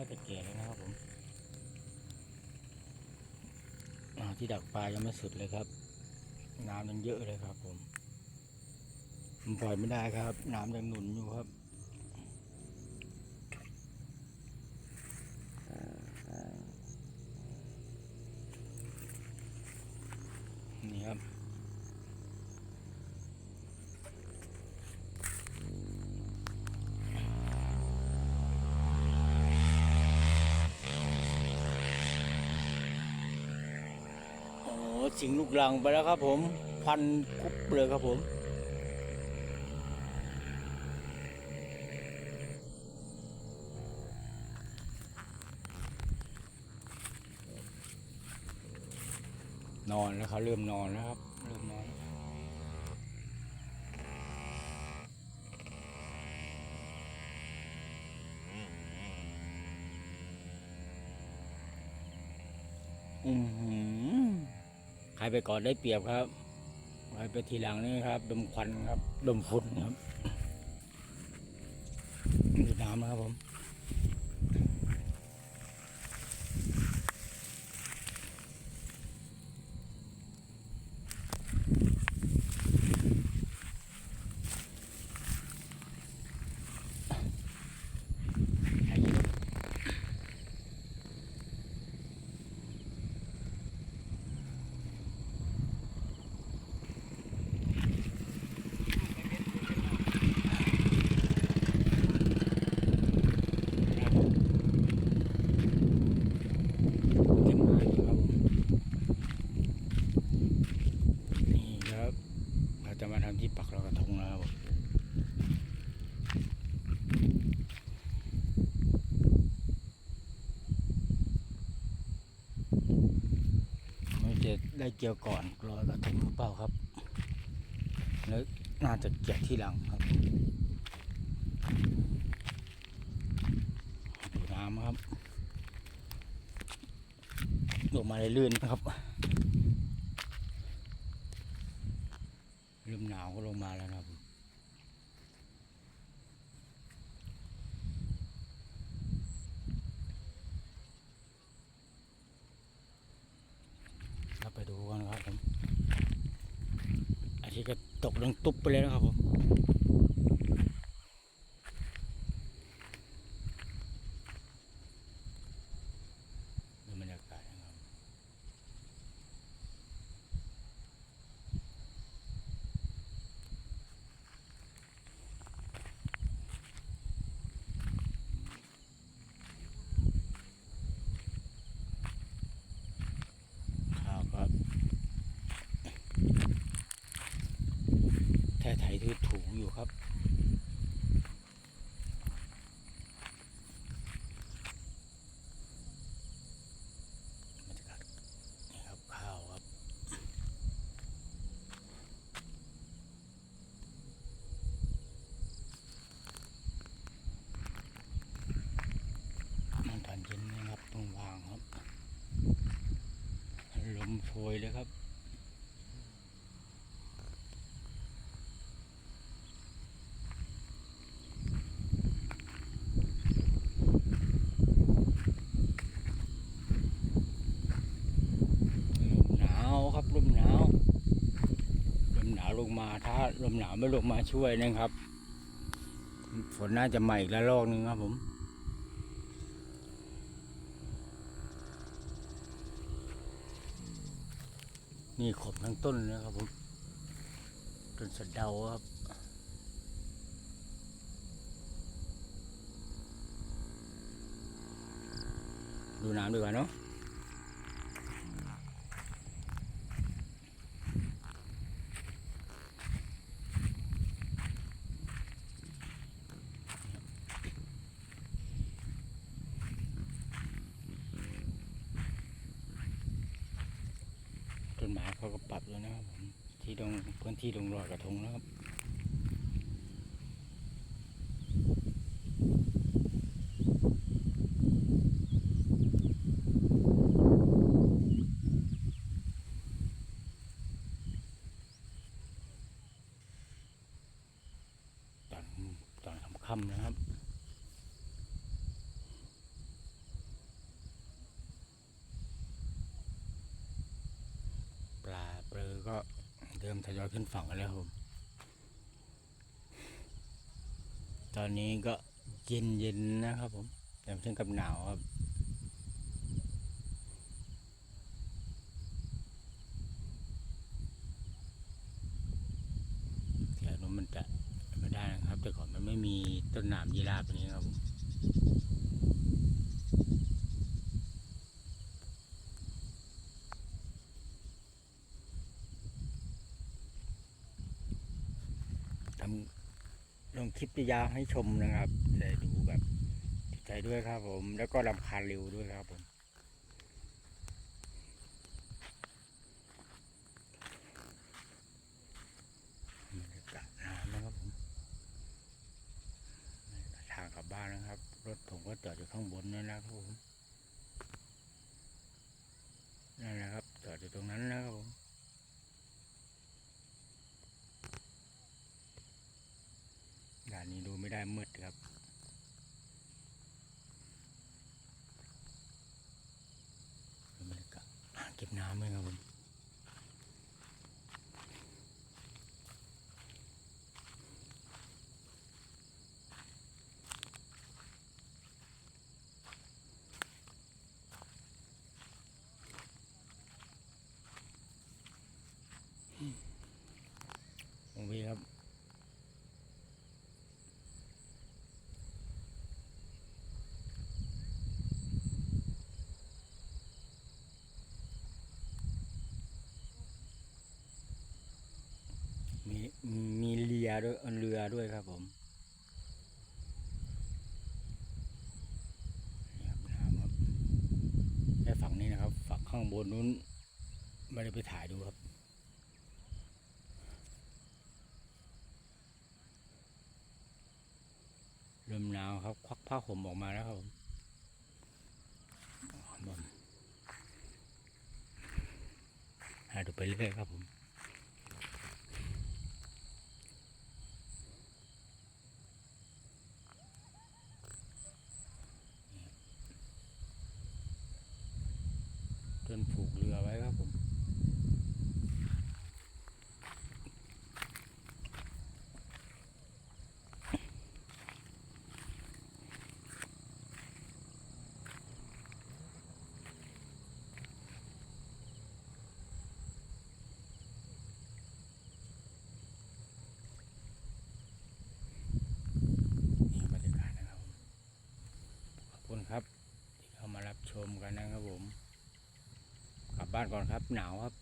าจะแก่แล้วนะครับผมที่ดักปลายังไม่สุดเลยครับ น้ำยังเยอะเลยครับผมมันปล่อยไม่ได้ครับ น้ำยังหนุนอยู่ครับ สิงลูกลังไปแล้วครับผมควันคุบเลยครับผมนอนแล้วครับเริ่มนอนแล้วครับเริ่มนอนอือหือใครไปก่อนได้เปรียบครับใครไปทีหลังนี่ครับ ดมควันครับ ดมฝุ่นครับดูน้ำนะครับผม เต็มเลยครับนี่ครับเราจะมาทำที่ปักลอยกระทงแล้วครับไม่จะได้เกี่ยวก่อนลอยกระทงหรือเปล่าครับ แล้วน่าจะเกี่ยวที่หลังครับดูน้ำครับ ลงมาเลยลื่นนะครับลมหนาวก็ลงมาแล้วนะครับผมเราไปดูกันครับผมอาทิตย์ก็ตกลงตุ๊บไปเลยนะครับผมดูบรรยากาศนะครับ ข้าวก็แท้ ไถทูถูอยู่ครับบรรยากาศนี่ครับข้าวครับมันตอนเย็นนะครับต้องวางครับ ลมโชยเลยครับ ลมหนาวครับลมหนาวลมหนาวลงมา ถ้าลมหนาวไม่ลงมาช่วยนะครับ ฝนน่าจะมาอีกแล้วลอกนึงครับผมนี่ขบทั้งต้นเลยนะครับผมต้นสะเดาครับดูน้ำดีกว่าเนาะ ต้นไม้เขาก็ปรับแล้วนะครับผมที่ตรงพื้นที่ตรงรอยกระทงนะครับตอนตอนค่ำๆนะครับ ทยอยขึ้นฝั่งกันแล้วครับผมตอนนี้ก็เย็นเย็นๆนะครับผมแต่ไม่ถึงกับหนาวครับแถวนู้นมันจะไม่ได้นะครับ แต่ก่อนมันไม่มีต้นหนามยีราฟอย่างนี้ครับ ผมทำลงคลิปยาวให้ชมนะครับแต่ดูแบบจิตใจด้วยครับผม แล้วก็รำคาญเร็วด้วยครับผมบรรยากาศน้ำนะครับผมทางกลับบ้านนะครับ รถผมก็จอดอยู่ข้างบนนั่นนะครับผมนั่นแหละครับจอดอยู่ตรงนั้นนะครับผมด่านนี้ดูไมืดครับ บรรยากาศเก็บน้ำเลยครับผม ตรงนี้ครับ มีมีเรือด้วยเรือด้วยครับผมนี่ครับน้ำครับแค่ฝั่งนี้นะครับ ฝั่งข้างบนนู้นไม่ได้ไปถ่ายดูครับเริ่มหนาวครับ ควักผ้าห่มออกมาแล้วครับผมครับผมหาดูไปเรื่อยครับผม จน ผูกเรือไว้ครับผม นี่บรรยากาศนะครับผมขอบคุณครับที่เข้ามารับชมกันนะครับผม กลับ บ้านก่อนครับ หนาวครับ